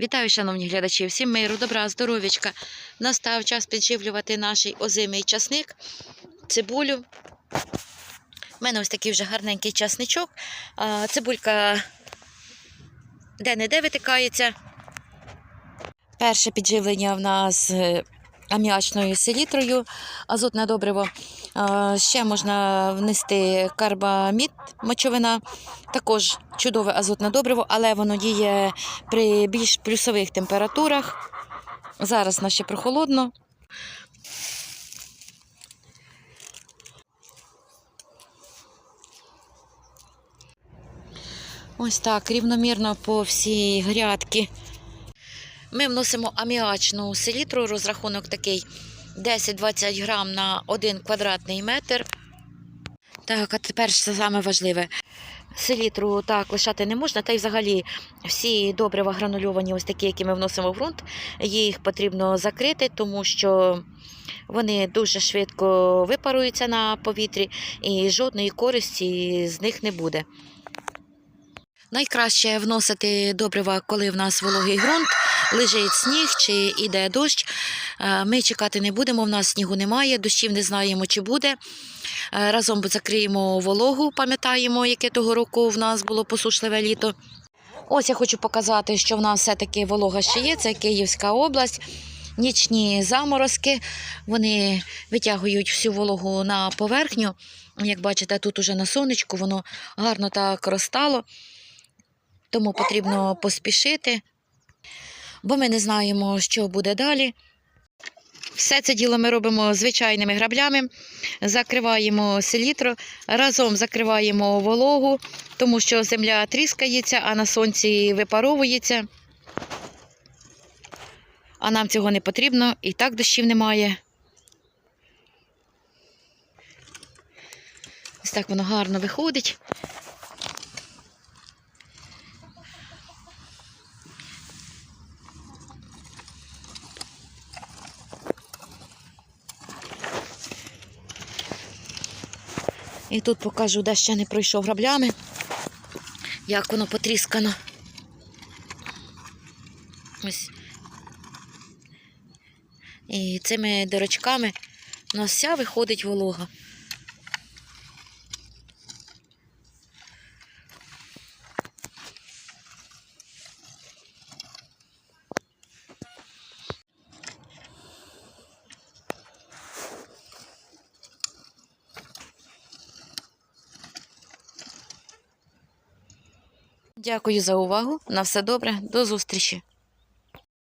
Вітаю, шановні глядачі, всім миру, добра, здоров'ячка. Настав час підживлювати наш озимий часник, цибулю. У мене ось такий вже гарненький часничок. Цибулька де-не-де витикається. Перше підживлення в нас е, аміачною селітрою, азотне добриво. Ще можна внести карбамід, мочовина, також чудове азотне добриво, але воно діє при більш плюсових температурах. Зараз нас ще прохолодно. Ось так, рівномірно по всій грядці. Ми вносимо аміачну селітру, розрахунок такий 10-20 грам на 1 квадратний метр. Так, а тепер це саме важливе. Селітру так лишати не можна, та й взагалі всі добрива гранульовані, ось такі, які ми вносимо в ґрунт, їх потрібно закрити, тому що вони дуже швидко випаруються на повітрі і жодної користі з них не буде. Найкраще вносити добрива, коли в нас вологий ґрунт, лежить сніг чи йде дощ. Е, Ми чекати не будемо, в нас снігу немає, дощів не знаємо, чи буде. Е, Разом закриємо вологу, пам'ятаємо, яке того року в нас було посушливе літо. Ось я хочу показати, що в нас все-таки волога ще є, це Київська область. Нічні заморозки, вони витягують всю вологу на поверхню. Як бачите, тут уже на сонечку воно гарно так розтало, тому потрібно поспішити, бо ми не знаємо, що буде далі. Все це діло ми робимо звичайними граблями, закриваємо селітру, разом закриваємо вологу, тому що земля тріскається, а на сонці випаровується. А нам цього не потрібно, і так дощів немає. Ось так воно гарно виходить. І тут покажу, де ще не пройшов граблями, як воно потріскано. Ось. І цими дирочками у нас вся виходить волога. Дякую за увагу. На все добре. До зустрічі.